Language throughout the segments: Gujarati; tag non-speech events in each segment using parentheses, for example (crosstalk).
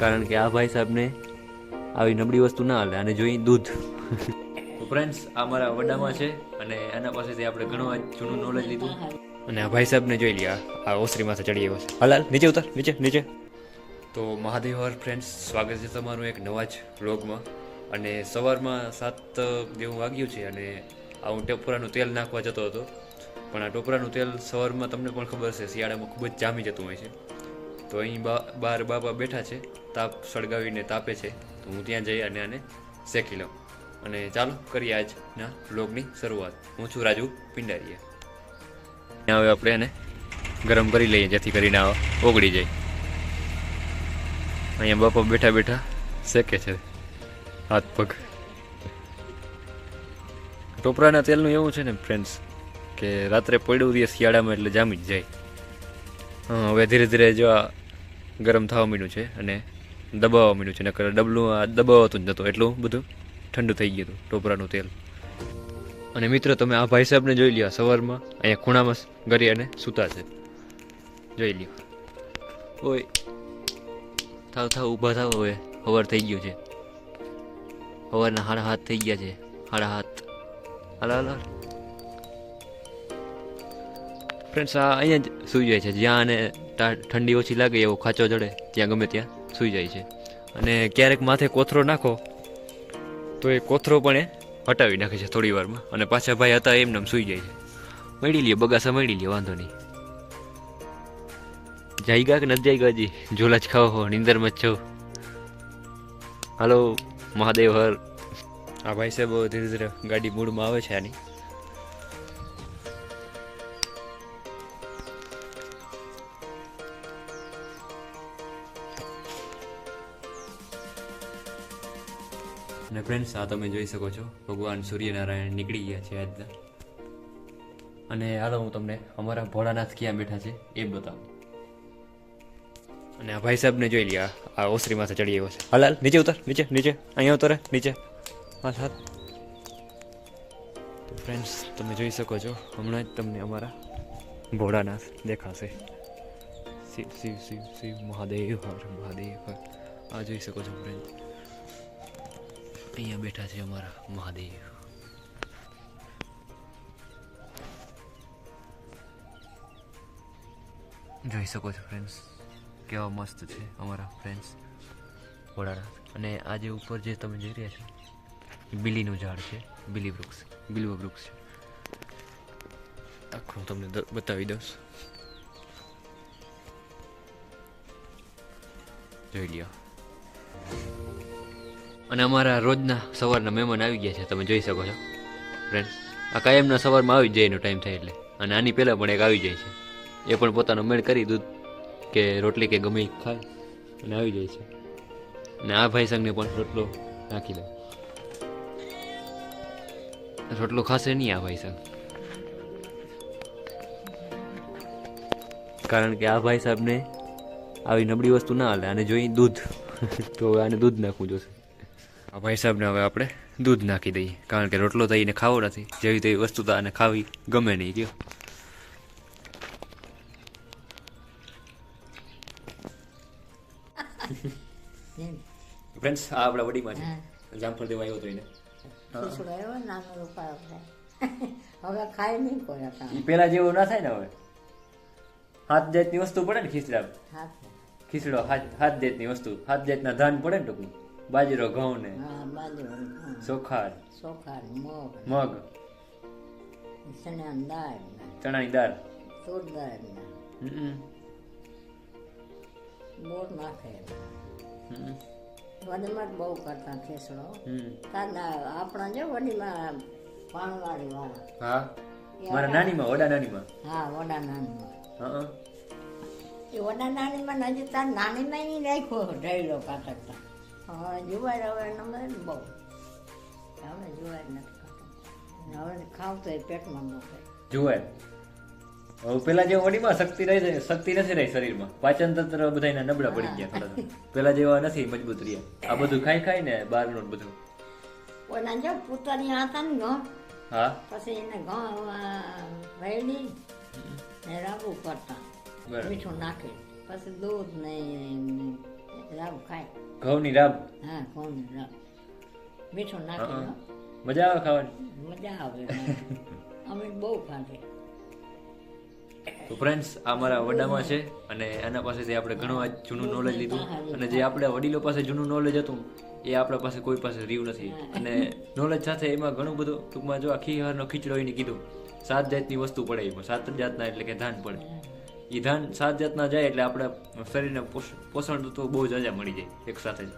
કારણ કે આ ભાઈ સાહેબને આવી નબળી વસ્તુ ના હાલે અને જોઈ દૂધ. ફ્રેન્ડ્સ આ મારા વડામાં છે અને એના પાસેથી આપણે ઘણું જૂનું નોલેજ લીધું. અને આ ભાઈ સાહેબને જોઈ લ્યા, આ ઓસરીમાંથી માથે ચડી આવ્યો છે. હાલ હાલ નીચે ઉતર, નીચે નીચે. તો મહાદેવ હર ફ્રેન્ડ્સ સ્વાગત છે તમારું એક નવા જ વ્લોગમાં અને સવારમાં સાત જેવું વાગ્યું છે અને આ હું ટોપરાનું તેલ નાખવા જતો હતો. પણ આ ટોપરાનું તેલ સવારમાં તમને પણ ખબર છે શિયાળામાં ખૂબ જ જામી જતું હોય છે. તો અહીં બા બહાર બાબા બેઠા છે. તાપ સળગાવીને તાપે છે, તો હું ત્યાં જઈ અને આને શેકી લઉં. અને ચાલો કરીએ આજના બ્લોગની શરૂઆત. હું છું રાજુ પિંડારીયા હવે આપણે એને ગરમ કરી લઈએ, જેથી કરીને ઓગળી જાય. અહીંયા બાપા બેઠા બેઠા શેકે છે, હાથ પગ. ટોપરાના તેલનું એવું છે ને ફ્રેન્ડ્સ કે રાત્રે પડ્યું દે શિયાળામાં એટલે જામી જ જાય. હવે ધીરે ધીરે જો આ ગરમ થવા માંડ્યું છે અને દબાવવા માંડ્યું છે, નકર ડબલું દબાવતું જ નહોતું એટલું બધું ઠંડુ થઈ ગયું હતું, ટોપરાનું તેલ. અને મિત્રો, તમે આ ભાઈ સાહેબને જોઈ લ્યો, સવારમાં અહીંયા ખૂણામાં ગરી અને સૂતા છે. જોઈ લ્યો. ઓય, થાવ થાવ, ઊભા થાવ હવે સવાર થઈ ગયું છે. સવારના હાડા હાથ થઈ ગયા છે, હાડા હાથ. હાલ હાલ ફ્રેન્ડ્સ આ અહીંયા જ સૂઈ જાય છે, જ્યાં અને ઠંડી ઓછી લાગે, એવો ખાંચો ચડે ત્યાં ગમે ત્યાં. સૂઈ જાય છે. અને ક્યારેક માથે કોથરો નાખો, તો એ કોથરો પણ એ હટાવી નાખે છે થોડી વારમાં. અને પાછા ભાઈ હતા એમને એમ સૂઈ જાય છે. મળી લે બગાસા મળી લે વાંધો નહીં. જાયગા કે નથી જાયગા હજી? ઝોલા જ ખાઓ હો, નિંદરમાં જ છો. હાલો, મહાદેવ હર. આ ભાઈ સાહેબ ધીરે ધીરે ગાડી મૂડમાં આવે છે આની. અને ફ્રેન્ડ્સ આ તમે જોઈ શકો છો. ભગવાન સૂર્યનારાયણ નીકળી ગયા છે આજના. અને હાલો હું તમને અમારા ભોળાનાથ ક્યાં બેઠા છે એ બતાવું. અને આ ભાઈ સાહેબને જોઈ લ્યા, આ ઓસરી માથે ચડી આવ્યો છે. હાલ હાલ, નીચે ઉતર, નીચે નીચે, અહીંયા ઉતરે, નીચે. હા હાથ તો ફ્રેન્ડ્સ તમે જોઈ શકો છો, હમણાં જ તમને અમારા ભોળાનાથ દેખાશે. શિવ શિવ શિવ શિવ, મહાદેવ, હર મહાદેવ, હર. આ જોઈ શકો છો ફ્રેન્ડ અહીંયા બેઠા છે અમારા મહાદેવ. જોઈ શકો છો ફ્રેન્ડ્સ કેવા મસ્ત છે અમારા ફ્રેન્ડ્સ વડાળા. અને આજે ઉપર જે તમે જોઈ રહ્યા છો, બિલીનું ઝાડ છે, બિલી વૃક્ષ, બિલ્વ વૃક્ષ છે. આખું તમને બતાવી દઉં. જોઈ લ્યો. અને અમારા રોજના સવારના મહેમાન આવી ગયા છે, તમે જોઈ શકો છો. ફ્રેન્ડ આ કાયમના સવારમાં આવી જાય એનો ટાઈમ થાય એટલે. અને આની પહેલાં પણ એક આવી જાય છે. એ પણ પોતાનો મેળ કરી દૂધ કે રોટલી કે ગમે ખાય અને આવી જાય છે. અને આ ભાઈ સંઘને પણ રોટલો નાખી દે. રોટલો ખાશે નહીં આ ભાઈ સંઘ કારણ કે આ ભાઈ સાહેબને આવી નબળી વસ્તુ ના હાલે અને જોઈ દૂધ. (laughs) તો આને દૂધ નાખવું જોશે. ભાઈ સાહેબને હવે આપણે દૂધ નાખી દઈએ. કારણ કે રોટલો તો એને ખાવો નથી. જેવી તેવી વસ્તુ તો આને ખાવી ગમે નહીં કયો. ફ્રેન્ડ્સ આ આપણા વડીમાં છે. જામફળ દેવા આવ્યો તો એને. (laughs) હવે ખાય નહીં કોઈ પેલા જેવું ના થાય ને હવે. હાથ જાતની વસ્તુ પડે ને ખીચડા ખીચડો હાથ હાથ જાતની વસ્તુ. હાથ જાતના ધાન પડે ને ટૂંકમાં. બાજરો ઘઉં ને હા. બાજુ ચોખા ચોખા મગ. મગ. ચણા દાળ. ચણાની દાળ. તૂર દાળ. બોર નાખે. વડીમાં બહુ કરતા ખેસડો તાના આપણા જો વડીમાં પાણવાળી વાળા. હા. મારા નાનીમાં વડા નાનીમાં. હા વડા નાનીમાં. હા એ વડા નાનીમાં નજીક તાર નાનીમાં નહીં રાખ્યો ઢળ્યો કાતરતા હવે જુવાર હવે નમે ને બહુ. હવે જુવાર નથી ખાતો. હવે ખાવ તો પેટમાં મૂકે જુએ હવે પેલા જેવું વડીમાં શક્તિ રહી શક્તિ નથી રહી શરીરમાં. પાચન તંત્ર બધા નબળા પડી ગયા થોડા. પેલા જેવા નથી મજબૂત રહ્યા. આ બધું ખાઈ ખાઈ ને બહારનું ને બધું. ઓલા જો પુતળિયા હતા ને ઘઉં. હા? પછી એને ઘઉં વેડી ને રાબુ કરતા. મીઠું નાખે. પછી દૂધ ને રાબ ખાય. ઘઉંની રાબ હા ઘઉંની રાબ મીઠું નાખે મજા આવે ખાવાની? મજા આવે અમે બહુ ખાધી તો ફ્રેન્ડ્સ આ મારા વડામાં છે અને એના પાસેથી આપણે ઘણું આજ જૂનું નોલેજ લીધું. અને જે આપણે વડીલો પાસે જૂનું નોલેજ હતું એ આપણા પાસે કોઈ પાસે રહ્યું નથી. અને નોલેજ સાથે એમાં ઘણું બધું ટૂંકમાં જો આખી હારનો ખીચડો એને કીધું સાત જાતની વસ્તુ પડે એમાં. સાત જાતના એટલે કે ધાન પડે. એ ધાન સાત જાતના જાય એટલે આપણે શરીરને પોષ- પોષણ તત્વો બહુ જાજા મળી જાય એક સાથે જ.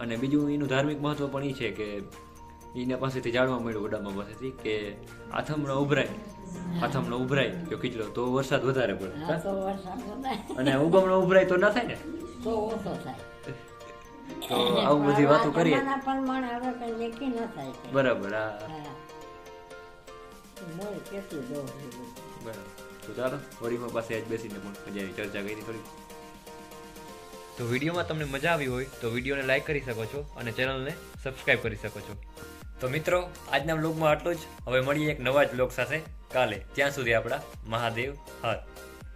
અને બીજું એનું ધાર્મિક મહત્વ પણ એ છે કે એના પાસેથી જાણવા મળ્યું વડામાં પાસેથી કે આથમણો ઉભરાય. આથમણો ઉભરાય જો ખીચડો તો વરસાદ વધારે પડે. અને ઉગમણો ઉભરાય તો ના થાય ને? તો ઓછો થાય. તો આવું બધી વાતો કરીએ. બરાબર હા. બરાબર. તો ચાલો વડીમાં પાસે આજ બેસીને પણ મજા આવી, ચર્ચા કરી થોડી તો વિડીયોમાં તમને મજા આવી હોય તો વિડીયોને લાઈક કરી શકો છો અને ચેનલને સબસ્ક્રાઈબ કરી શકો છો. તો મિત્રો, આજના બ્લોગમાં આટલું જ. હવે મળીએ એક નવા જ બ્લોગ સાથે. કાલે, ત્યાં સુધી આપણા મહાદેવ હર.